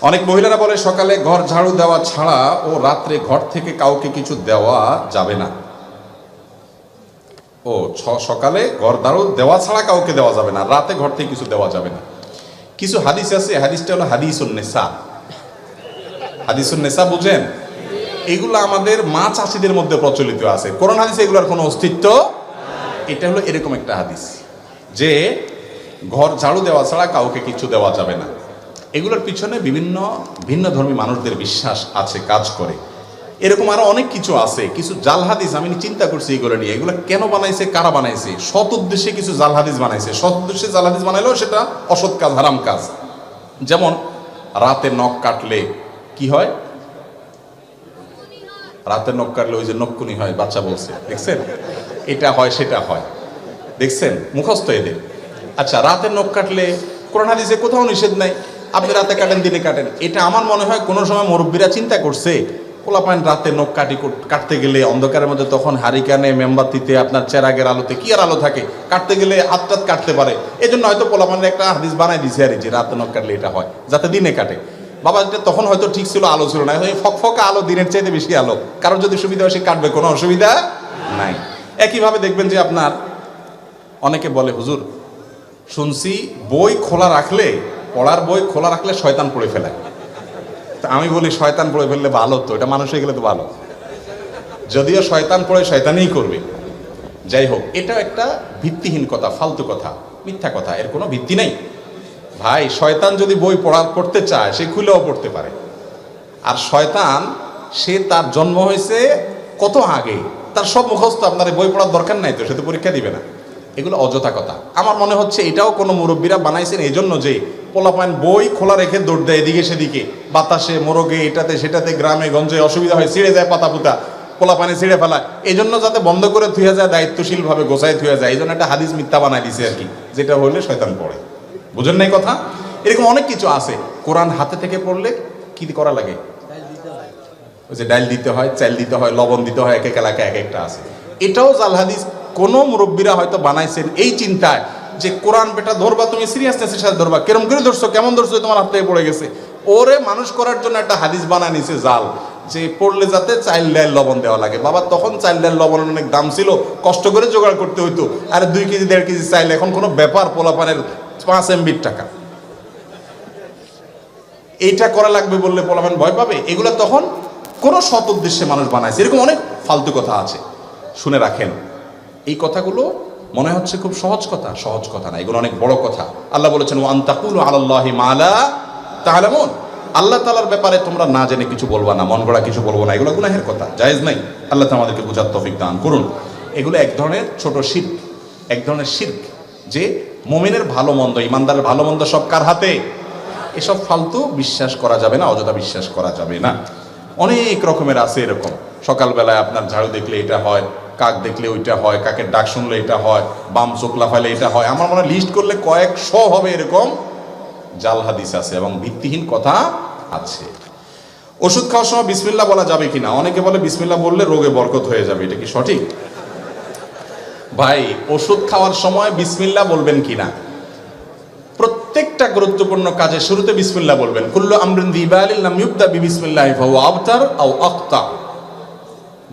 অনেক মহিলারা বলে, সকালে ঘর ঝাড়ু দেওয়া ছাড়া ও রাত্রে ঘর থেকে কাউকে কিছু দেওয়া যাবে না। ও, ছ- সকালে ঘর ঝাড়ু দেওয়া ছাড়া কাউকে দেওয়া যাবে না, রাতে ঘর থেকে কিছু দেওয়া যাবে না। কিছু হাদিস আছে, হাদিসটা হলো হাদিসুন নেশা হাদিসুন নেশা বুঝেন? এগুলো আমাদের মা চাষিদের মধ্যে প্রচলিত আছে। কোরআন হাদিসে এগুলোর কোনো অস্তিত্ব এটা হলো এরকম একটা হাদিস যে, ঘর ঝাড়ু দেওয়া ছাড়া কাউকে কিছু দেওয়া যাবে না। এগুলোর পিছনে বিভিন্ন ভিন্ন ধর্মী মানুষদের বিশ্বাস আছে, কাজ করে। এরকম আরও অনেক কিছু আছে। কিছু জাল হাদিস আমি চিন্তা করছি এগুলো নিয়ে। এগুলো কেন বানাইছে, কারা বানাইছে? সৎ উদ্দেশ্যে কিছু জাল হাদিস বানাইছে। সৎ উদ্দেশ্যে জাল হাদিস বানাইলেও সেটা অসৎ কাজ, হারাম কাজ। যেমন, রাতে নখ কাটলে কি হয়? রাতে নখ কাটলে ওই যে নক্ষুনি হয়, বাচ্চা বলছে। দেখছেন? এটা হয়, সেটা হয়। দেখছেন? মুখস্থ এদের। আচ্ছা রাতে নখ কাটলে কোরআন হাদিসে কোথাও নিষেধ নাই। আপনি রাতে কাটেন, দিনে কাটেন। এটা আমার মনে হয় কোনো সময় মুরব্বীরা চিন্তা করছে। পোলাপান রাতে নখ কাটি কাটতে গেলে অন্ধকারের মধ্যে তখন হারিকানে, মেম্বাতিতে, আপনার চেরাগের আলোতে কি আর আলো থাকে? কাটতে গেলে হাত টাত কাটতে পারে। এই জন্য হয়তো পোলাপানের একটা হাদিস বানাই দিছে আর যে, রাতে নখ কাটলে এটা হয়, যাতে দিনে কাটে। বাবা, এটা তখন হয়তো ঠিক ছিল, আলো ছিল না। ফকফকা আলো, দিনের চাইতে বেশি আলো। কারোর যদি সুবিধা হয় সে কাটবে, কোনো অসুবিধা নাই। একইভাবে দেখবেন যে আপনার, অনেকে বলে, হুজুর, শুনছি বই খোলা রাখলে পড়ার বই খোলা রাখলে শয়তান পড়ে ফেলে। তা আমি বলি, শয়তান পড়ে ফেললে ভালো তো, এটা মানুষ হয়ে গেলে তো ভালো। যদিও শয়তান পড়ে, শয়তানই করবে। যাই হোক এটা একটা ভিত্তিহীন কথা, ফালতু কথা, মিথ্যা কথা, এর কোনো ভিত্তি নেই। ভাই, শয়তান যদি বই পড়া, পড়তে চায়, সে খুলেও পড়তে পারে। আর শয়তান, সে তার জন্ম হয়েছে কত আগে? তার সব মুখস্থ আপনার বই পড়ার দরকার নাই তো, সে তো পরীক্ষা দিবে না। এগুলো অযথা কথা। আমার মনে হচ্ছে এটাও কোনো মুরব্বীরা বানাইছেন এই জন্য যে পোলাপান বই খোলা রেখে দৌড় দেয় এদিকে সেদিকে। বাতাসে, মোরগে, এটাতে, সেটাতে, গ্রামে, গঞ্জে অসুবিধা হয়, ছিঁড়ে যায় পাতা পুতা পোলাপানে ছিঁড়ে ফেলা এই জন্য যাতে বন্ধ করে থুয়ে যায়, দায়িত্বশীলভাবে গোছায় থুয়ে যায় এই জন্য একটা হাদিস মিথ্যা বানাই দিছে আর কি, যেটা হলে শয়তান পড়ে। বুঝেন নাই কথা? এরকম অনেক কিছু আছে। কোরআন হাতে থেকে পড়লে কি করা লাগে? ওই যে ডাল দিতে হয় চাল দিতে হয়, লবণ দিতে হয়, এক এক এলাকায় এক একটা আছে। এটাও জাল হাদিস, কোন মুরব্বীরা হয়তো বানাইছেন এই চিন্তায় যে কোরআন বেটা ধরবা, তুমি সিরিয়াসনেসের সাথে ধরবা। কেরম করে ধরছো, কেমন ধরছো, তোমার হাত থেকে পড়ে গেছে। ওরে মানুষ করার জন্য একটা হাদিস বানায় নিছে জাল, যে পড়লে যাতে চাইল ডাল লবণ দেওয়া লাগে। বাবা, তখন চাইল ডাল লবণের অনেক দাম ছিল, কষ্ট করে জোগাড় করতে হইতো। আর দুই কেজি, দেড় কেজি চাইল, এখন কোনো ব্যাপার পোলাপানের পাঁচ এমবির টাকা। এইটা করা লাগবে বললে পোলাপান ভয় পাবে? এগুলো তখন কোনো সৎ উদ্দেশ্যে মানুষ বানায়। এরকম অনেক ফালতু কথা আছে। শুনে রাখেন। এই কথাগুলো মনে হচ্ছে খুব সহজ কথা। সহজ কথা না, এগুলো অনেক বড় কথা। আল্লাহ বলেছেন ওয়ান তাকুল আল্লাহি মালা তাহলে মন আল্লাহ তালার ব্যাপারে তোমরা না জেনে কিছু বলবা না, মন গড়া কিছু বলব না, এগুলো গুনাহের কথা, জায়েজ নাই। আল্লাহ তো আমাদেরকে বুঝার তফিক দান করুন। এগুলো এক ধরনের ছোট শির্ক, এক ধরনের শির্ক যে মোমেনের ভালো মন্দ, ইমানদারের ভালো মন্দ সব কার হাতে? এসব ফালতু বিশ্বাস করা যাবে না, অযথা বিশ্বাস করা যাবে না। অনেক রকমের আছে এরকম। সকালবেলায় আপনার ঝাড়ু দেখলে এটা হয় কাক দেখলে ওইটা হয়, কাকের ডাক শুনলে এটা হয়, বাম চোখলা ফাইলে এটা হয়। আমার মনে লিস্ট করলে কয়েকশো হবে এরকম জাল হাদিস আছে এবং ভিত্তিহীন কথা আছে। ওষুধ খাওয়ার সময় বিসমিল্লা বলা যাবে কিনা? অনেকে বলে বিসমিল্লা বললে রোগে বরকত হয়ে যাবে, এটা কি সঠিক? ভাই, ওষুধ খাওয়ার সময় বিসমিল্লা বলবেন কিনা? প্রত্যেকটা গুরুত্বপূর্ণ কাজে শুরুতে বিসমিল্লা বলবেন। কুল্লু আমরিন দিবালিল নাম ইউবদা বিবিসমিল্লাহ ফাহু আবতার আও আক্তা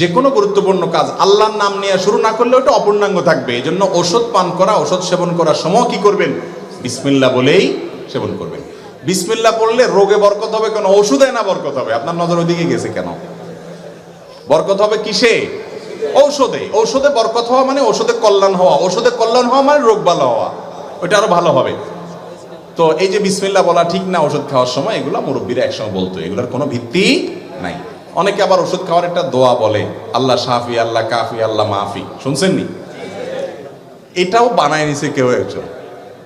যে কোনো গুরুত্বপূর্ণ কাজ আল্লাহর নাম নিয়ে শুরু না করলে ওটা অপূর্ণাঙ্গ থাকবে। এই জন্য ওষুধ পান করা ওষুধ সেবন করার সময় কি করবেন? বিসমিল্লাহ বলেই সেবন করবেন। বিসমিল্লাহ পড়লে রোগে বরকত হবে কেন? ওষুধে না বরকত হবে? আপনার নজর ওইদিকে গেছে কেন? বরকত হবে কিসে? ঔষধে। ঔষধে বরকত হওয়া মানে ওষুধে কল্যাণ হওয়া। ওষুধে কল্যাণ হওয়া মানে রোগ ভালো হওয়া। ওইটা আরও ভালো হবে। তো এই যে বিসমিল্লা বলা ঠিক না ওষুধ খাওয়ার সময়, এগুলো মুরব্বীরা একসঙ্গে বলতো। এগুলোর কোনো ভিত্তি নাই। অনেকে আবার ওষুধ খাওয়ার একটা দোয়া বলে, আল্লাহ শাফি, আল্লাহ কাফি, আল্লাহ মাফি। শুনছেন নি? এটাও বানায় নিছে কেউ একজন।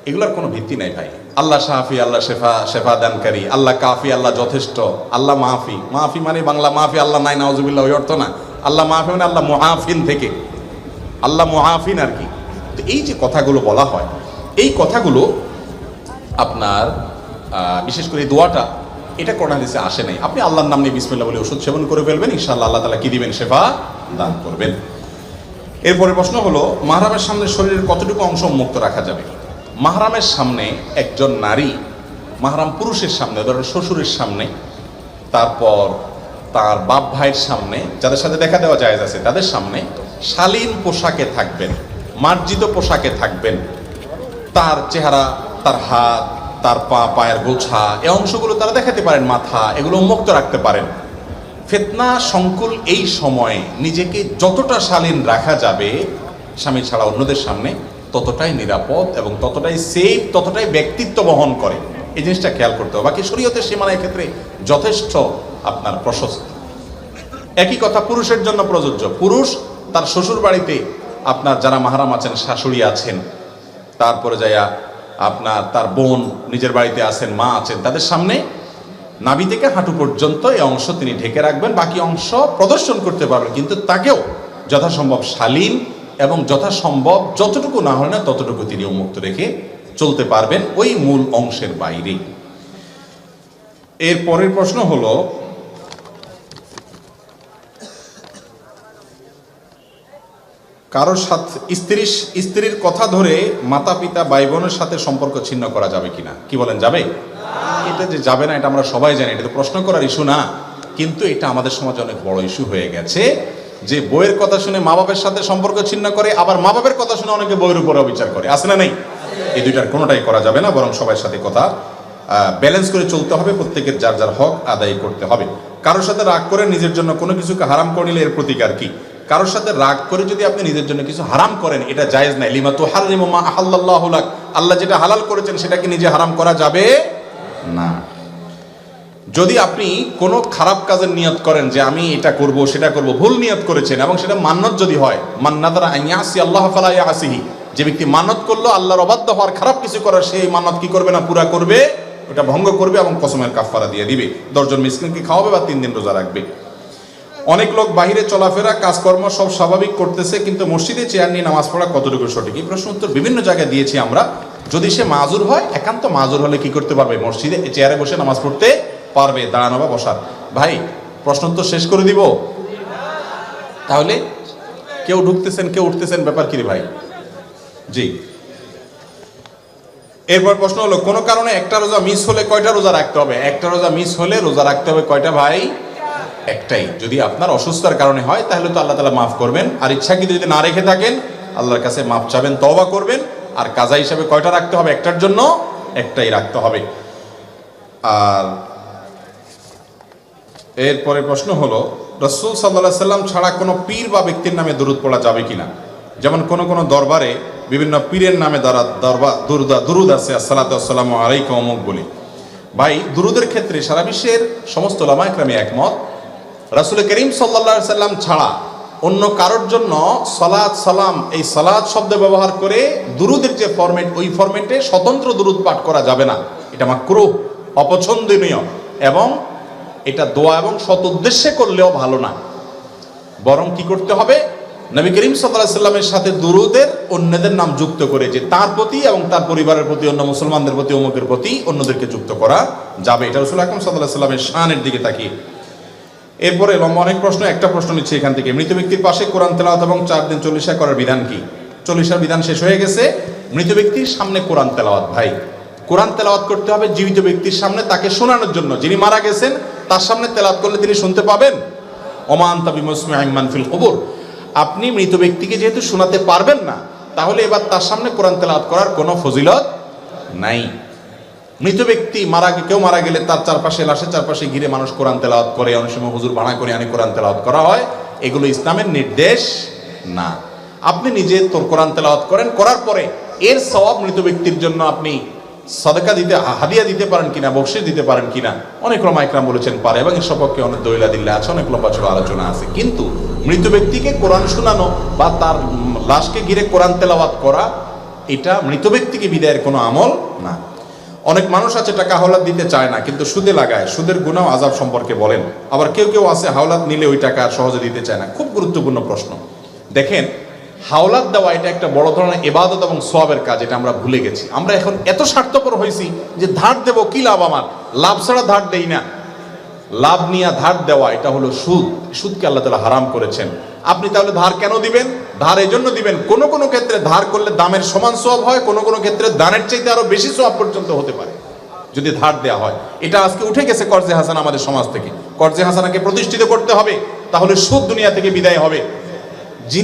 এগুলোর কোনো ভিত্তি নাই ভাই। আল্লাহ শাফি, আল্লাহ শেফা শেফা দানকারী আল্লাহ কাফি, আল্লাহ যথেষ্ট, আল্লাহ মাহফি মাহফি মানে বাংলা মাহফি আল্লাহ নাই নাওজুবিল্লাহ ওই অর্থ না। আল্লাহ মাহফি মানে আল্লাহ মহাফিন থেকে। আল্লাহ মহাফিন আর কি। তো এই যে কথাগুলো বলা হয়, এই কথাগুলো আপনার বিশেষ করে দোয়াটা এটা কোরআন হাদিসে আসে নাই। আপনি আল্লাহর নাম নিয়ে বিসমিল্লাহ বলে ওষুধ সেবন করে ফেলবেন, ইনশাআল্লাহ আল্লাহ তালা কি দিবেন? সেবা দান করবেন। এরপরে প্রশ্ন হলো, মাহরামের সামনে শরীরের কতটুকু অংশ মুক্ত রাখা যাবে? মাহরামের সামনে একজন নারী, মাহারাম পুরুষের সামনে, ধরেন শ্বশুরের সামনে, তারপর তার বাপ ভাইয়ের সামনে, যাদের সাথে দেখা দেওয়া যায় আছে, তাদের সামনে শালীন পোশাকে থাকবেন, মার্জিত পোশাকে থাকবেন। তার চেহারা, তার হাত তার পা, পায়ের গোছা এই অংশগুলো তারা দেখাতে পারেন মাথা, এগুলো মুক্ত রাখতে পারেন। ফেতনা, সংকুল এই সময়ে নিজেকে যতটা শালীন রাখা যাবে, স্বামী ছাড়া অন্যদের সামনে ততটাই নিরাপদ এবং ততটাই সেফ ততটাই ব্যক্তিত্ব বহন করে। এই জিনিসটা খেয়াল করতে হবে। বাকি শরীয়তের সীমানার ক্ষেত্রে যথেষ্ট আপনার প্রশস্ত। একই কথা পুরুষের জন্য প্রযোজ্য। পুরুষ তার শ্বশুর বাড়িতে আপনার যারা মাহারাম আছেন, শাশুড়ি আছেন, তারপরে যাইয়া আপনার তার বোন নিজের বাড়িতে আছেন, মা আছেন, তাদের সামনে নাভি থেকে হাঁটু পর্যন্ত এই অংশ তিনি ঢেকে রাখবেন, বাকি অংশ প্রদর্শন করতে পারবেন। কিন্তু তাকেও যথাসম্ভব শালীন এবং যথাসম্ভব যতটুকু না হয় না ততটুকু তিনি উন্মুক্ত রেখে চলতে পারবেন ওই মূল অংশের বাইরে। এর পরের প্রশ্ন হলো কারোর সাথে স্ত্রীর স্ত্রীর কথা ধরে মাতা পিতা ভাই বোনের সাথে সম্পর্ক ছিন্ন করা যাবে কিনা? কি বলেন, যাবে? এটা যে যাবে না, এটা আমরা সবাই জানি, এটা তো প্রশ্ন করার ইস্যু না। কিন্তু এটা আমাদের সমাজে অনেক বড় ইস্যু হয়ে গেছে। যে বইয়ের কথা শুনে মা বাবার সাথে সম্পর্ক ছিন্ন করে, আবার মা বাবার কথা শুনে অনেকে বইয়ের উপরে বিচার করে। আছে না নেই? এই দুইটার কোনোটাই করা যাবে না, বরং সবার সাথে কথা ব্যালেন্স করে চলতে হবে, প্রত্যেকের যার যার হক আদায় করতে হবে। কারোর সাথে রাগ করে নিজের জন্য কোনো কিছুকে হারাম করে নিলে এর প্রতিকার কি? কারোর সাথে রাগ করে যদি আপনি নিজের জন্য কিছু হারাম করেন, এটা জায়েজ নাই। লিমা তো হারিমা মা আল্লাহ যেটা হালাল করেছেন, সেটা কি নিজে হারাম করা যাবে? না। যদি আপনি কোনো খারাপ কাজের নিয়ত করেন যে আমি এটা করব, সেটা করব, ভুল নিয়ত করেছেন এবং সেটা মান্নত যদি হয় মান্নাদারা আইয়াসি আল্লাহ ফালা আসিহি যে ব্যক্তি মানত করল, আল্লাহর অবাধ্য হওয়ার খারাপ কিছু করার, সেই মানত কি করবে না, পুরা করবে? ওটা ভঙ্গ করবে এবং কসমের কাফারা দিয়ে দিবে। দশজন মিসকিনকে খাওয়াবে বা তিন দিন রোজা রাখবে। অনেক লোক বাহিরে চলাফেরা, কাজকর্ম সব স্বাভাবিক করতেছে, কিন্তু মসজিদে চেয়ার নিয়ে নামাজ পড়া কতটুকু সঠিক? এই প্রশ্ন উত্তর বিভিন্ন জায়গায় দিয়েছি আমরা। যদি সে মাজুর হয়, একান্ত মাজুর হলে কি করতে পারবে? মসজিদে চেয়ারে বসে নামাজ পড়তে পারবে, দাঁড়ানো বা বসার। ভাই, প্রশ্ন উত্তর শেষ করে দিব? তাহলে কেউ ঢুকতেছেন, কেউ উঠতেছেন, ব্যাপার কি ভাই? জি। এরপর প্রশ্ন হলো, কোনো কারণে একটা রোজা মিস হলে কয়টা রোজা রাখতে হবে? একটা রোজা মিস হলে রোজা রাখতে হবে কয়টা ভাই? একটাই। যদি আপনার অসুস্থতার কারণে হয়, তাহলে তো আল্লাহ তালা মাফ করবেন। আর ইচ্ছাকৃত যদি না রেখে থাকেন, আল্লাহর কাছে মাফ চাবেন, তওবা করবেন। আর কাজা হিসাবে কয়টা রাখতে হবে? একটার জন্য একটাই রাখতে হবে। আর এরপরে প্রশ্ন হলো, রসুল সাল্লাহ সাল্লাম ছাড়া কোনো পীর বা ব্যক্তির নামে দরুদ পড়া যাবে কিনা? যেমন কোন কোন দরবারে বিভিন্ন পীরের নামে দ্বারা দরবার দুরুদা, দুরুদ আছে আসসালাতাম আলাইকুম অমুক বলি। ভাই, দুরুদের ক্ষেত্রে সারা বিশ্বের সমস্ত লামায়করামী একমত রাসুল করিম সাল্লা সাল্লাম ছাড়া অন্য কারোর জন্য সলাদ সালাম, এই সলাদ শব্দ ব্যবহার করে দুরুদের যে ফরম্যাট, ওই ফরম্যাটে স্বতন্ত্র দুরুদ পাঠ করা যাবে না। এটা মাকরুহ, অপছন্দনীয় এবং এটা দোয়া এবং সৎ উদ্দেশ্যে করলেও ভালো না। বরং কি করতে হবে? নবী করিম সাল্লাহ সাল্লামের সাথে দুরুদের অন্যদের নাম যুক্ত করে, যে তার প্রতি এবং তার পরিবারের প্রতি, অন্য মুসলমানদের প্রতি, অমুকের প্রতি অন্যদেরকে যুক্ত করা যাবে। এটা রসুল আকরম সাল্লাহ সাল্লামের শানের দিকে তাকিয়ে। এরপরে লম্বা অনেক প্রশ্ন, একটা প্রশ্ন নিচ্ছে এখান থেকে। মৃত ব্যক্তির পাশে কোরআন তেলাওয়াত এবং চার দিন চল্লিশা করার বিধান কি? চল্লিশার বিধান শেষ হয়ে গেছে। মৃত ব্যক্তির সামনে কোরআন তেলাওয়াত, ভাই। কোরআন তেলাওয়াত করতে হবে জীবিত ব্যক্তির সামনে তাকে শোনানোর জন্য। যিনি মারা গেছেন, তার সামনে তেলাওয়াত করলে তিনি শুনতে পাবেন। ওমান তাবি মুসমিমান ফিল কবর। আপনি মৃত ব্যক্তিকে যেহেতু শোনাতে পারবেন না, তাহলে এবার তার সামনে কোরআন তেলাওয়াত করার কোনো ফজিলত নাই। মৃত ব্যক্তি মারা কেউ মারা গেলে তার চারপাশে লাশের চারপাশে ঘিরে মানুষ কোরআন তেলাওয়াত করে, অনেক সময় হুজুর ভাড়া করে আনে কোরআন তেলাওয়াত করা হয়। এগুলো ইসলামের নির্দেশ না। আপনি নিজে তোর কোরআন তেলাওয়াত করেন, করার পরে এর সওয়াব মৃত ব্যক্তির জন্য আপনি সদকা দিতে হাদিয়া দিতে পারেন কিনা বকশিস দিতে পারেন কিনা, অনেক রমাইকরাম বলেছেন পারে এবং এর সপক্ষে অনেক দৈলা দিল্লা আছে, অনেক লম্বা ছোট আলোচনা আছে। কিন্তু মৃত ব্যক্তিকে কোরআন শোনানো বা তার লাশকে ঘিরে কোরআন তেলাওয়াত করা, এটা মৃত ব্যক্তিকে বিদায়ের কোনো আমল না। অনেক মানুষ আছে টাকা হাওলাত দিতে চায় না, কিন্তু সুদে লাগায়। সুদের গুণাও আজাব সম্পর্কে বলেন। আবার কেউ কেউ আছে হাওলাত নিলে ওই টাকা সহজে দিতে চায় না। খুব গুরুত্বপূর্ণ প্রশ্ন। দেখেন, হাওলাত দেওয়া এটা একটা বড় ধরনের এবাদত এবং সবের কাজ, এটা আমরা ভুলে গেছি। আমরা এখন এত স্বার্থপর হয়েছি যে ধার দেব, কি লাভ আমার? লাভ ছাড়া ধার দেই না। লাভ নিয়ে ধার দেওয়া, এটা হলো সুদ। সুদকে আল্লাহ তালা হারাম করেছেন। আপনি তাহলে ধার কেন দিবেন? ধার এই জন্য দিবেন। কোন কোন ক্ষেত্রে ধার করলে দামের সমান সব হয়, কোন কোন ক্ষেত্রে দানের চাইতে আরও বেশি সব পর্যন্ত হতে পারে, যদি ধার দেওয়া হয়। এটা আজকে উঠে গেছে কর্জে হাসান আমাদের সমাজ থেকে। কর্জে হাসানাকে প্রতিষ্ঠিত করতে হবে, তাহলে সুদ দুনিয়া থেকে বিদায় হবে।